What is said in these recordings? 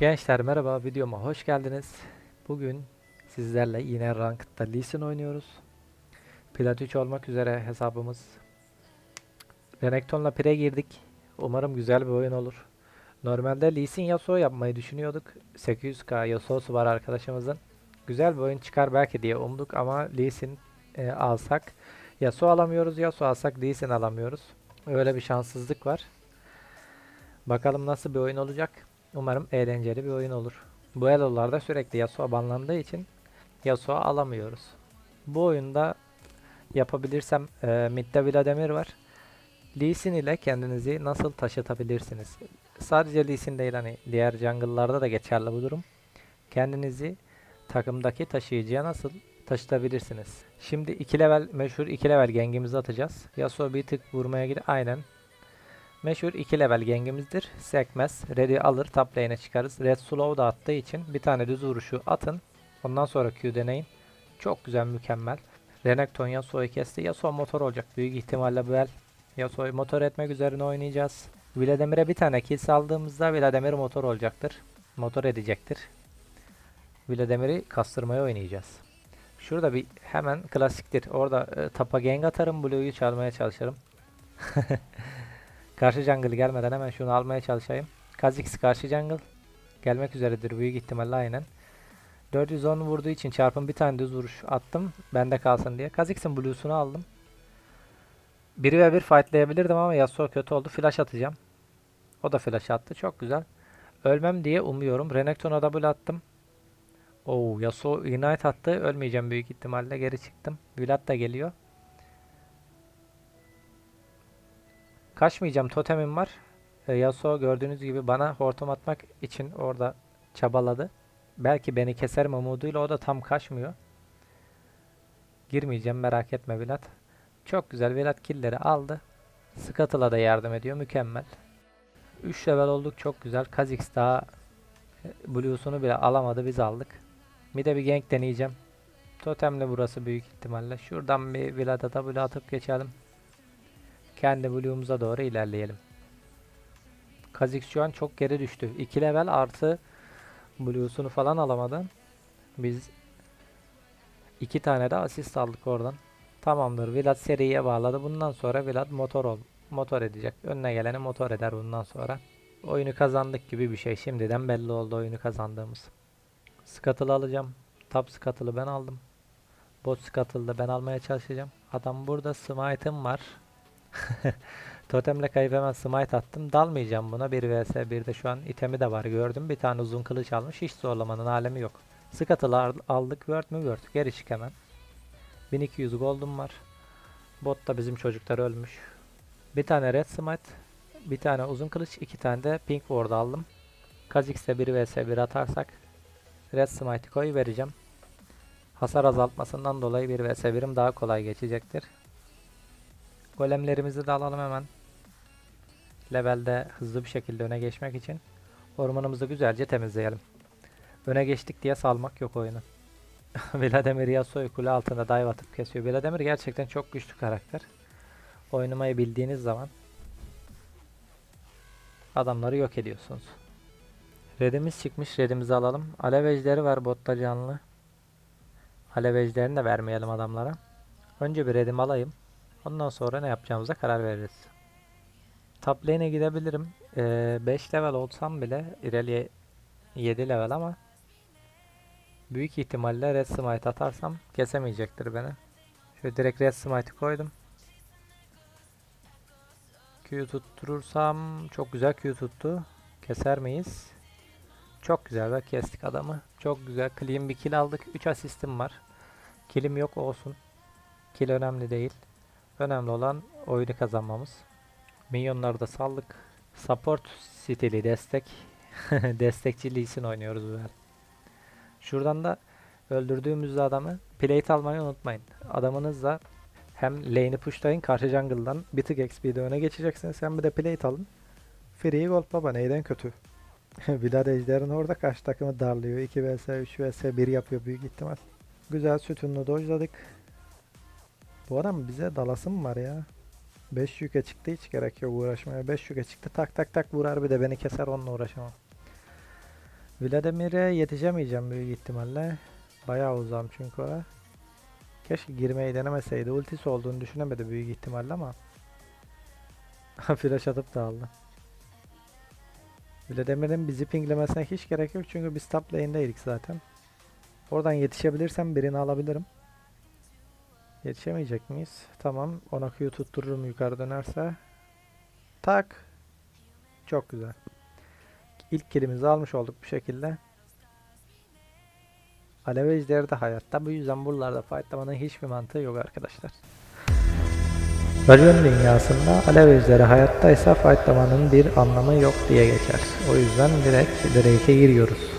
Gençler merhaba videoma hoş geldiniz. Bugün sizlerle yine Ranked'da Lee Sin oynuyoruz. Plat 3 olmak üzere hesabımız. Renekton'la Pire girdik. Umarım güzel bir oyun olur. Normalde Lee Sin Yasuo yapmayı düşünüyorduk. 800k Yasuo'su var arkadaşımızın. Güzel bir oyun çıkar belki diye umduk ama Lee Sin e, alsak Yasuo alamıyoruz. Yasuo alsak Lee Sin alamıyoruz. Öyle bir şanssızlık var. Bakalım nasıl bir oyun olacak. Umarım eğlenceli bir oyun olur. Bu elolarda sürekli Yasuo banlandığı için Yasuo alamıyoruz. Bu oyunda yapabilirsem e, midde Vladimir var. Lee Sin ile kendinizi nasıl taşıtabilirsiniz? Sadece Lee Sin değil hani diğer jungle'larda da geçerli bu durum. Kendinizi takımdaki taşıyıcıya nasıl taşıtabilirsiniz? Şimdi 2 level meşhur 2 level gengimizi atacağız. Yasuo bir tık vurmaya gidiyor. Aynen Meşhur 2 level gengimizdir. Sekmez. Red'i alır. Top lane'e çıkarız. Red slow da attığı için bir tane düz vuruşu atın. Ondan sonra Q deneyin. Çok güzel mükemmel. Renekton Yasuo'yu kesti. Yasuo motor olacak. Büyük ihtimalle bu el Yasuo'yu motor etmek üzerine oynayacağız. Vladimir'e bir tane kill saldığımızda Vladimir motor olacaktır. Motor edecektir. Vladimir'i kastırmaya oynayacağız. Şurada bir hemen klasiktir. Orada e, tapa gank atarım. Blue'yu çalmaya çalışırım. Karşı jungle gelmeden hemen şunu almaya çalışayım. Kha'Zix karşı jungle. Gelmek üzeredir büyük ihtimalle aynen. 410 vurduğu için çarpım bir tane düz vuruş attım. Bende kalsın diye. Kha'Zix'in blue'sunu aldım. 1 ve 1 fightlayabilirdim ama Yasuo kötü oldu. Flash atacağım. O da flash attı. Çok güzel. Ölmem diye umuyorum. Renekton'a double attım. Oo, Yasuo ignite attı. Ölmeyeceğim büyük ihtimalle. Geri çıktım. Vlad da geliyor. Kaçmayacağım totemim var. E, Yasuo gördüğünüz gibi bana hortum atmak için orada çabaladı. Belki beni keserim umuduyla o da tam kaçmıyor. Girmeyeceğim merak etme Vlad. Çok güzel Vlad killleri aldı. Scuttle'a da yardım ediyor mükemmel. 3 level olduk çok güzel. Kha'Zix daha e, Blue'sunu bile alamadı biz aldık. Bir de bir gank deneyeceğim. Totemle burası büyük ihtimalle. Şuradan bir Vlad'a W atıp geçelim. Kendi Blue'umuza doğru ilerleyelim. Kha'Zix şu an çok geri düştü. 2 level artı Blue'sunu falan alamadı. Biz iki tane de asist aldık oradan. Tamamdır. Vlad seriye bağladı. Bundan sonra Vlad motor ol motor edecek. Önüne geleni motor eder bundan sonra. Oyunu kazandık gibi bir şey. Şimdiden belli oldu oyunu kazandığımız. Scuttle'ı alacağım. Top Scuttle'ı ben aldım. Bot Scuttle'ı da ben almaya çalışacağım. Adam burada smite'ım var. Totemle kayıp hemen smite attım. Dalmayacağım buna. 1 vs 1'de şu an itemi de var gördüm. Bir tane uzun kılıç almış. Hiç zorlamanın alemi yok. Scuttle'ı aldık. Word mü Word. Geri çık hemen. 1200 gold'um var. Bot da bizim çocuklar ölmüş. Bir tane red smite. Bir tane uzun kılıç. iki tane de pink ward aldım. Kha'Zix'te 1 vs 1 atarsak red smite'i koy vereceğim. Hasar azaltmasından dolayı 1 vs 1'im daha kolay geçecektir. Golemlerimizi de alalım hemen. Levelde hızlı bir şekilde öne geçmek için ormanımızı güzelce temizleyelim. Öne geçtik diye salmak yok oyunu. Vladimir Yasuo'yu kule altında dive atıp kesiyor. Vladimir gerçekten çok güçlü karakter. Oynamayı bildiğiniz zaman adamları yok ediyorsunuz. Redimiz çıkmış. Redimizi alalım. Alev ejderi var botta canlı. Alev ejderini de vermeyelim adamlara. Önce bir redim alayım. Ondan sonra ne yapacağımıza karar veririz. Top lane'e gidebilirim. 5 ee, level olsam bile İrelia'ya 7 level ama büyük ihtimalle Red Smite atarsam kesemeyecektir beni. Şöyle direkt Red Smite'i koydum. Q tutturursam çok güzel Q tuttu. Keser miyiz? Çok güzel ve kestik adamı. Çok güzel. Clean bir kill aldık. 3 asistim var. Killim yok olsun. Kill önemli değil. Önemli olan oyunu kazanmamız. Minyonları da saldık. Support stili destek. Destekçiliği için oynuyoruz bu yer. Şuradan da öldürdüğümüz adamı plate almayı unutmayın. Adamınızla hem lane'i pushlayın karşı jungle'dan bir tık XP'de öne geçeceksiniz. Hem bir de plate alın. Free gold baba neyden kötü? Vlad Ejder'in orada karşı takımı darlıyor. 2 vs 3 vs 1 yapıyor büyük ihtimal. Güzel sütunlu dojladık. Bu adam bize dalası mı var ya? 5 yüke çıktı hiç gerek yok uğraşmaya. 5 yüke çıktı tak tak tak vurar bir de beni keser onunla uğraşamam. Vladimir'e yetişemeyeceğim büyük ihtimalle. Bayağı uzağım çünkü o. Keşke girmeyi denemeseydi. Ultisi olduğunu düşünemedi büyük ihtimalle ama. Flash atıp da aldı. Vladimir'in bizi pinglemesine hiç gerek yok çünkü biz top lane'deydik zaten. Oradan yetişebilirsem birini alabilirim. Yetişemeyecek miyiz? Tamam. Ona Q tuttururum yukarı dönerse. Tak. Çok güzel. İlk kilimizi almış olduk bu şekilde. Alev ejderi de hayatta. Bu yüzden buralarda fightlamanın hiçbir mantığı yok arkadaşlar. Racon dünyasında alev ejderi hayattaysa fightlamanın bir anlamı yok diye geçer. O yüzden direkt Drake'e giriyoruz.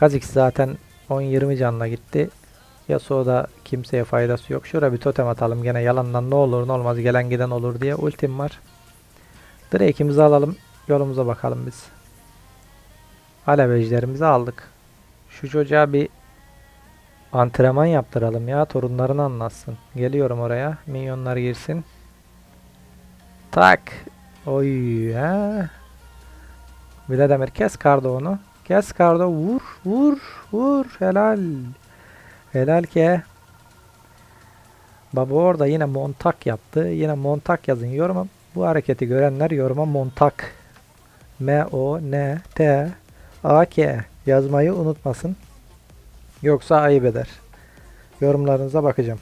Kha'Zix zaten 10-20 canla gitti. Yasuo da kimseye faydası yok. Şuraya bir totem atalım gene yalandan ne olur ne olmaz gelen giden olur diye ultim var. Drake'imizi alalım. Yolumuza bakalım biz. Alev ejderimizi aldık. Şu çocuğa bir antrenman yaptıralım ya. Torunlarını anlatsın. Geliyorum oraya. Minyonlar girsin. Tak. Oy ha. Vladimir kes kardo onu. Kes kardo. Vur. Vur. Vur. Helal. Helal ki. Baba orada yine montak yaptı. Yine montak yazın yoruma. Bu hareketi görenler yoruma montak. M O N T A K yazmayı unutmasın. Yoksa ayıp eder. Yorumlarınıza bakacağım.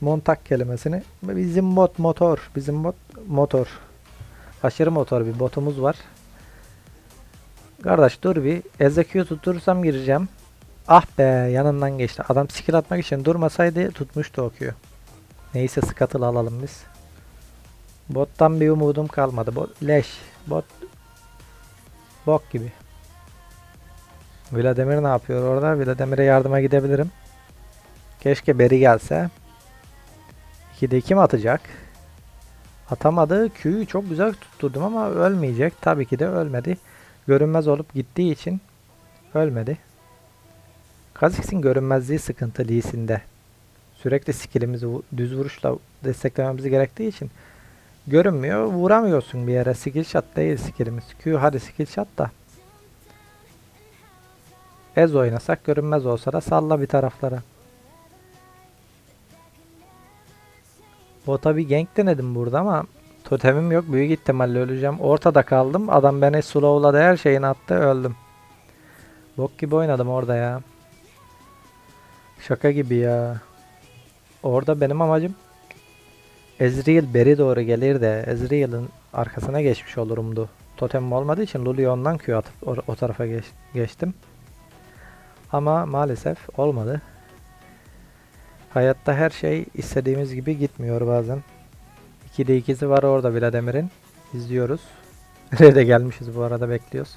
Montak kelimesini bizim bot motor, bizim bot motor. Aşırı motor bir botumuz var. Kardeş dur bir execute tutursam gireceğim. Ah be yanından geçti. Adam skill atmak için durmasaydı tutmuştu okuyor. Neyse scuttle alalım biz. Bottan bir umudum kalmadı. Bot leş. Bot bok gibi. Vladimir ne yapıyor orada? Vladimir'e yardıma gidebilirim. Keşke Beri gelse. 2'de 2 mi atacak? Atamadı. Q'yu çok güzel tutturdum ama ölmeyecek. Tabii ki de ölmedi. Görünmez olup gittiği için ölmedi. Kha'Zix'in görünmezliği sıkıntı Lee'sinde. Sürekli skillimizi düz vuruşla desteklememiz gerektiği için görünmüyor. Vuramıyorsun bir yere. Skill shot değil skillimiz. Q hadi skill shot da. Ez oynasak görünmez olsa da salla bir taraflara. Bota bir gank denedim burada ama totemim yok. Büyük ihtimalle öleceğim. Ortada kaldım. Adam beni slowladı her şeyini attı öldüm. Bok gibi oynadım orada ya. Şaka gibi ya. Orada benim amacım Ezreal beri doğru gelir de Ezreal'ın arkasına geçmiş olurumdu. Totemim olmadığı için Lulu'yu ondan Q atıp o, o tarafa geç, geçtim. Ama maalesef olmadı. Hayatta her şey istediğimiz gibi gitmiyor bazen. 2'de 2'si var orada Vladimir'in. İzliyoruz. Nereye gelmişiz bu arada bekliyoruz.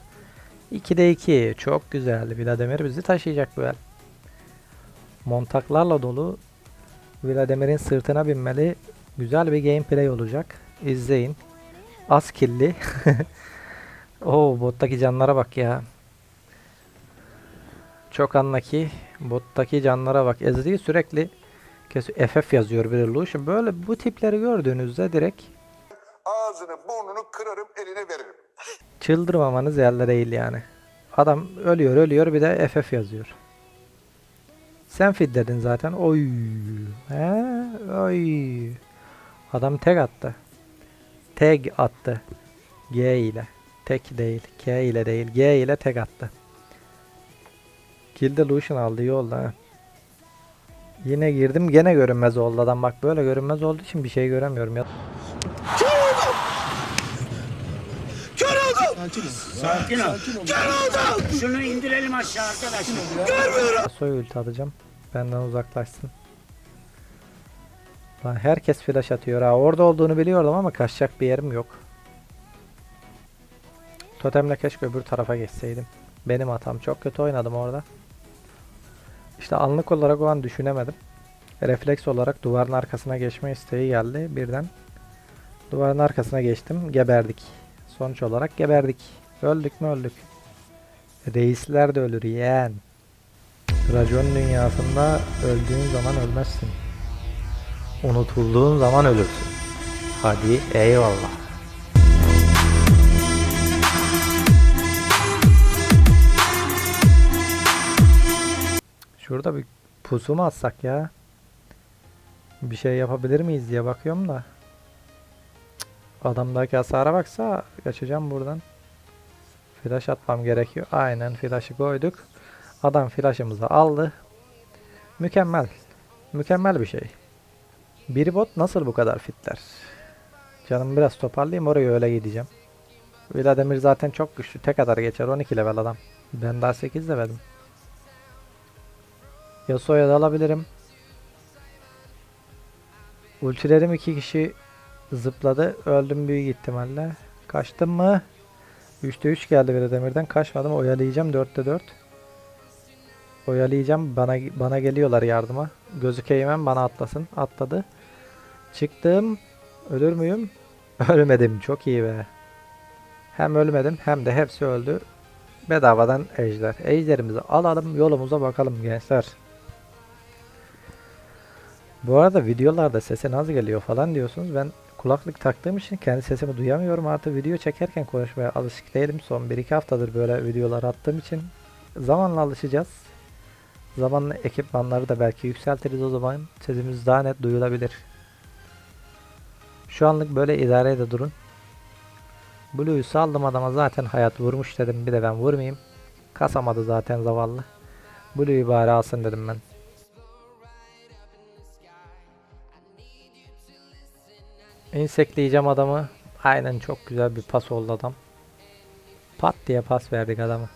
2'de 2 çok güzel. Vladimir bizi taşıyacak bu el. Montaklarla dolu Vladimir'in sırtına binmeli. Güzel bir gameplay olacak. İzleyin. Az killi. Oo bottaki canlara bak ya. Çok anlaki. Bottaki canlara bak. Ezreal sürekli kes FF yazıyor bir Lucian. Böyle bu tipleri gördüğünüzde direkt ağzını burnunu kırarım eline veririm. çıldırmamanız yerle değil yani. Adam ölüyor ölüyor bir de FF yazıyor. Sen fidledin zaten. Oy. He? Oy. Adam tek attı. Tag attı. G ile. Tek değil. K ile değil. G ile tek attı. Kill de Lucian aldı iyi oldu ha. Yine girdim gene görünmez oldu adam bak böyle görünmez olduğu için bir şey göremiyorum ya. Sakin ol. Şunu indirelim aşağı arkadaşlar. Soy ulti atacağım. Benden uzaklaşsın. Lan herkes flash atıyor ha. Orada olduğunu biliyordum ama kaçacak bir yerim yok. Totemle keşke öbür tarafa geçseydim. Benim hatam. Çok kötü oynadım orada. İşte anlık olarak o an düşünemedim. Refleks olarak duvarın arkasına geçme isteği geldi birden. Duvarın arkasına geçtim. Geberdik. Sonuç olarak geberdik. Öldük mü öldük. Reisler de ölür yeğen. Racon dünyasında öldüğün zaman ölmezsin. Unutulduğun zaman ölürsün. Hadi eyvallah. Şurada bir pusu mu atsak ya? Bir şey yapabilir miyiz diye bakıyorum da. Adamdaki hasara baksa kaçacağım buradan. Flash atmam gerekiyor. Aynen flash'ı koyduk. Adam flash'ımızı aldı. Mükemmel. Mükemmel bir şey. Bir bot nasıl bu kadar fitler? Canım biraz toparlayayım oraya öyle gideceğim. Vladimir zaten çok güçlü. Tek kadar geçer 12 level adam. Ben daha 8 levelim. Yasuo'ya da alabilirim. Ultilerim iki kişi zıpladı. Öldüm büyük ihtimalle. Kaçtım mı? 3'te 3 geldi Vladimir'den. Kaçmadım. Oyalayacağım 4'te 4. Oyalayacağım. Bana bana geliyorlar yardıma. Gözükeyim hemen bana atlasın. Atladı. Çıktım. Ölür müyüm? Ölmedim. Çok iyi be. Hem ölmedim hem de hepsi öldü. Bedavadan ejder. Ejderimizi alalım. Yolumuza bakalım gençler. Bu arada videolarda sesin az geliyor falan diyorsunuz. Ben kulaklık taktığım için kendi sesimi duyamıyorum. Artık video çekerken konuşmaya alışık değilim. Son 1-2 haftadır böyle videolar attığım için zamanla alışacağız. Zamanla ekipmanları da belki yükseltiriz o zaman sesimiz daha net duyulabilir. Şu anlık böyle idare de durun. Blue'yu saldım adama zaten hayat vurmuş dedim bir de ben vurmayayım. Kasamadı zaten zavallı. Blue'yu bari alsın dedim ben. İnsekleyeceğim adamı. Aynen çok güzel bir pas oldu adam. Pat diye pas verdik adamı.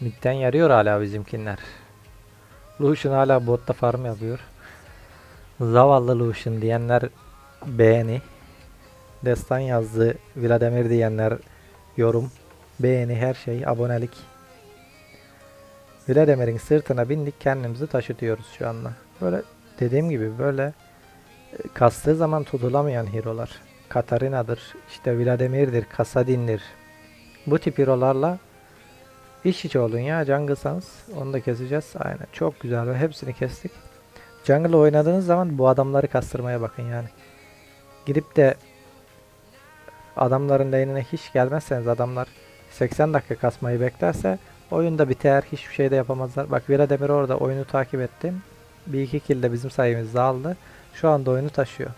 Midden yarıyor hala bizimkinler. Lucian hala botta farm yapıyor. Zavallı Lucian diyenler beğeni. Destan yazdı. Vladimir diyenler yorum. Beğeni her şey. Abonelik. Vladimir'in sırtına bindik kendimizi taşıtıyoruz şu anda. Böyle dediğim gibi böyle kastığı zaman tutulamayan hero'lar. Katarina'dır, işte Vladimir'dir, Kasadin'dir. Bu tip hero'larla iş içi olun ya jungle'sanız onu da keseceğiz. Aynen çok güzel ve hepsini kestik. Jungle oynadığınız zaman bu adamları kastırmaya bakın yani. Gidip de adamların lane'ine hiç gelmezseniz adamlar 80 dakika kasmayı beklerse oyunda biter. Hiçbir şey de yapamazlar. Bak Vladimir orada oyunu takip ettim. Bir iki kill de bizim sayemizde aldı. Şu anda oyunu taşıyor.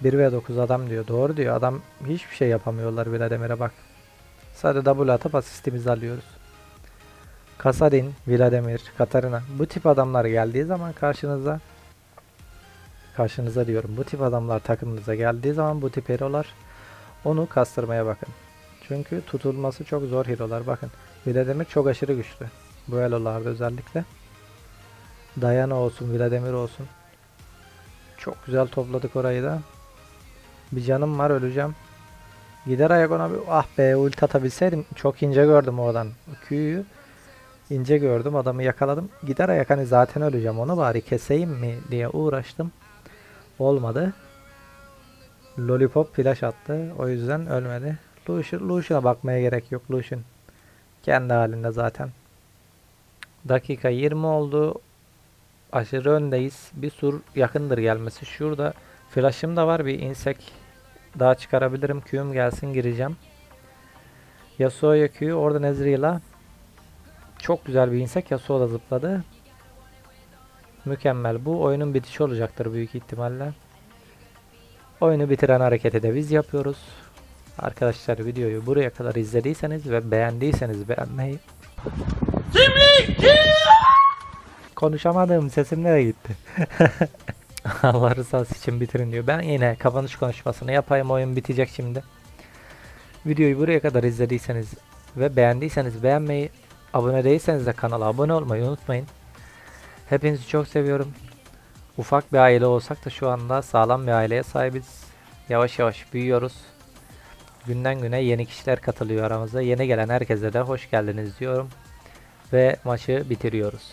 1 ve 9 adam diyor. Doğru diyor. Adam hiçbir şey yapamıyorlar Vladimir'e bak. Sadece double atıp asistimizi alıyoruz. Kasadin, Vladimir, Katarina bu tip adamlar geldiği zaman karşınıza karşınıza diyorum. Bu tip adamlar takımınıza geldiği zaman bu tip hero'lar onu kastırmaya bakın. Çünkü tutulması çok zor hero'lar. Bakın Vladimir çok aşırı güçlü. Bu elolarda özellikle. Diana olsun, Vladimir olsun. Çok güzel topladık orayı da. Bir canım var öleceğim. Gider ayak ona bir ah be ulti atabilseydim çok ince gördüm oradan. Q'yu ince gördüm adamı yakaladım. Gider ayak hani zaten öleceğim onu bari keseyim mi diye uğraştım. Olmadı. Lollipop flash attı. O yüzden ölmedi. Lucian, Lucian'a bakmaya gerek yok. Lucian kendi halinde zaten. Dakika 20 oldu. Aşırı öndeyiz. Bir sur yakındır gelmesi. Şurada flash'ım da var. Bir insek daha çıkarabilirim. Q'm gelsin gireceğim. Yasuo'ya Q. Orada Nezreal'a. Çok güzel bir insek. Yasuo da zıpladı. Mükemmel. Bu oyunun bitişi olacaktır büyük ihtimalle. Oyunu bitiren hareketi de biz yapıyoruz. Arkadaşlar videoyu buraya kadar izlediyseniz ve beğendiyseniz beğenmeyi Konuşamadım sesim nereye gitti? Allah rızası için bitirin diyor. Ben yine kapanış konuşmasını yapayım oyun bitecek şimdi. Videoyu buraya kadar izlediyseniz ve beğendiyseniz beğenmeyi, abone değilseniz de kanala abone olmayı unutmayın. Hepinizi çok seviyorum. Ufak bir aile olsak da şu anda sağlam bir aileye sahibiz. Yavaş yavaş büyüyoruz. Günden güne yeni kişiler katılıyor aramıza. Yeni gelen herkese de hoş geldiniz diyorum. Ve maçı bitiriyoruz.